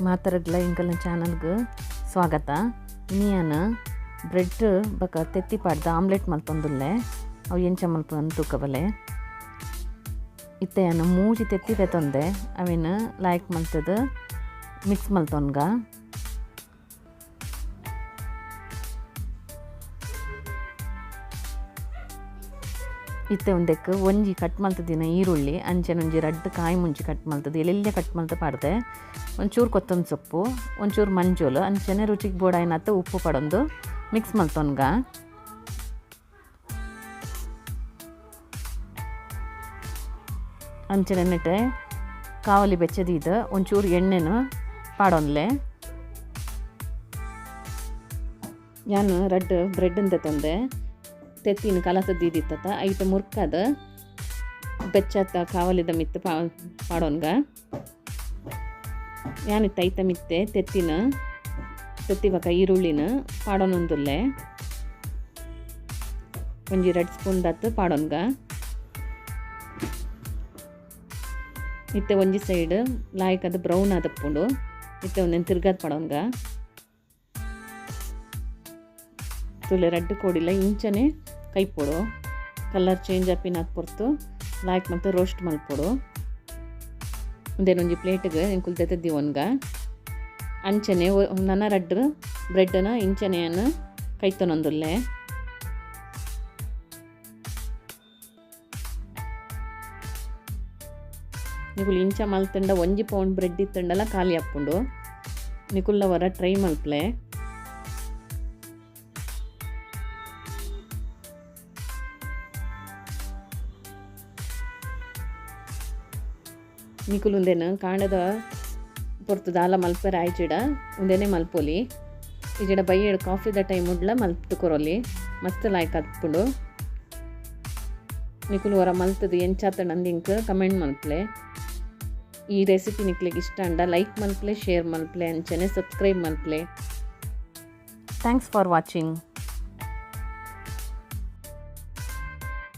ಮಾತಾಡಗ್ಲ channel ಚಾನಲ್ಗೆ ಸ್ವಾಗತ. ಇನಿಯಾನ bread ಬಕ ತೆತ್ತಿ ಪಾಡ್ದ ಆಮ್ಲೆಟ್ ಮಲ್ಪೊಂದುಲ್ಲೆ ಅವು ಎಂಚ ಮಲ್ಪೊಂದು ತೂಕಬಲ್ಲೆ. ಇತ್ತೆಯನ್ನು ಮೂಜಿ ತೆತ್ತಿ ತೆತ್ತೊಂದೆ ಅವೇನು ಲಾಯ್ಕ್ ಮಲ್ತದ ಮಿಕ್ಸ್ ಮಲ್ತೊನ್ಗ ಇತ್ತೆ ಒಂದಕ್ಕೆ ಒಂಜಿ ಕಟ್ ಮಲ್ತದಿನ ಈರುಳ್ಳಿ ಅಂಚೆ ಒಂಜಿ ರಡ್ಡ್ ಕಾಯಿ ಮುಂಚಿ ಕಟ್ ಮಲ್ತದ ಎಲ್ಲೆಲ್ಲ ಕಟ್ ಮಲ್ತ ಪಾಡ್ದೆ. ಒಂಚೂರು ಕೊತ್ತಂಬರಿ ಸೊಪ್ಪು, ಒಂಚೂರು ಮಂಜೂಲು, ಅಂಚನೆ ರುಚಿಗೆ ಬೋಡಾಯ್ನತ್ತ ಉಪ್ಪು ಪಡೊಂದು, ಮಿಕ್ಸ್ ಮಲ್ತೊನ್ಗ. ಅಂಚೆನೆ ಕಾವಲಿ ಬೆಚ್ಚದೀದ ಒಂಚೂರು ಎಣ್ಣೆನು ಪಾಡೊಂದ್ಲೆ ನಾನು ರಡ್ಡ್ ಬ್ರೆಡ್ ತಂದೆ. ತೆತ್ತಿನ ಕಲಸದಿದ್ದಿತ್ತ ಐತ ಮುರ್ಕದ ಬೆಚ್ಚತ್ತ ಕಾವಲಿದ ಮಿತ್ತು ಪಾ, ಪಾಡೋನ್ಗ. ಯಾನಿತ್ತ ಐತ ಮಿತ್ತೆ ತೆತ್ತಿನ, ತೆತ್ತಿವಕ ಈರುಳ್ಳಿನ ಪಾಡೋನೊಂದುಲ್ಲೆ. ಒಂಜಿ ರೆಡ್ ಸ್ಪೂನ್ ದತ್ತು ಪಾಡೋನ್ಗ. ಇತ್ತೆ ಒಂಜಿ ಸೈಡ್ ಲಾಯ್ಕದ ಬ್ರೌನ್ ಆದಪ್ಪುಂಡು. ಇತ್ತೆ ಒಂದೇನು ತಿರ್ಗದ ಪಡೋನ್ಗ. ತುಲೆ ರೆಡ್ ಕೊಡಿಲ್ಲ ಇಂಚನೆ ಕೈಪೊಡು ಕಲರ್ ಚೇಂಜ್ ಅಪ್ಪಿನ ಪೊರ್ತು. ಲಾಯ್ಕ್ ಮತ್ತು ರೋಸ್ಟ್ ಮಲ್ಪೊಡು ಒಂದೇನೊಂಜಿ ಪ್ಲೇಟ್ಗೆ ಏನು ಕುಲ್ತೈತದ್ದಿ ಒನ್ಗ ಅಂಚನೆ ನನ್ನ ರೆಡ್ ಬ್ರೆಡ್ನ ಇಂಚನೆಯನ್ನು ಕೈತೊನೊಂದುಲ್ಲೆ ನಿಕುಲ್ ಇಂಚ ಮಲ್ತಂಡ ಒಂಜಿ ಪೌಂಡ್ ಬ್ರೆಡ್ ಇತ್ತಂಡಲ್ಲ ಖಾಲಿ ಹಾಕ್ಕೊಂಡು ನಿಕುಲ್ಲವರ ಟ್ರೈ ಮಲ್ಪ್ಲೆ ಉಂದೇನು ಕಾಂಡದ ಪೊರ್ತು ದಾಲ ಮಲ್ಪರ ಆಯ್ಚಿಡ ಉಂದೇನೆ ಮಲ್ಪೊಲಿ. ಈಜಿಡ ಬೈಯಡ್ ಕಾಫಿದ ಟೈಮ್ ಉಡ್ಲ ಮಲ್ತು ಕೊರೊಲಿ ಮಸ್ತ್ ಲಾಯ್ಕ್ ಹತ್ಪುಂಡು ನಿಕುಲ್ ಹೊರ ಮಲ್ತದು ಎಂಚಾತ ನಂದಿಂಕ್ ಕಮೆಂಟ್ ಮಲ್ಪ್ಲೆ. ಈ ರೆಸಿಪಿ ನಿಕ್ಲಿಗೆ ಇಷ್ಟ ಅಂಡ ಲೈಕ್ ಮಲ್ಪ್ಲೆ, ಶೇರ್ ಮಲ್ಪ್ಲೆ ಅಂಚನೆ ಸಬ್ಸ್ಕ್ರೈಬ್ ಮಲ್ಪ್ಲೆ. Thanks for watching.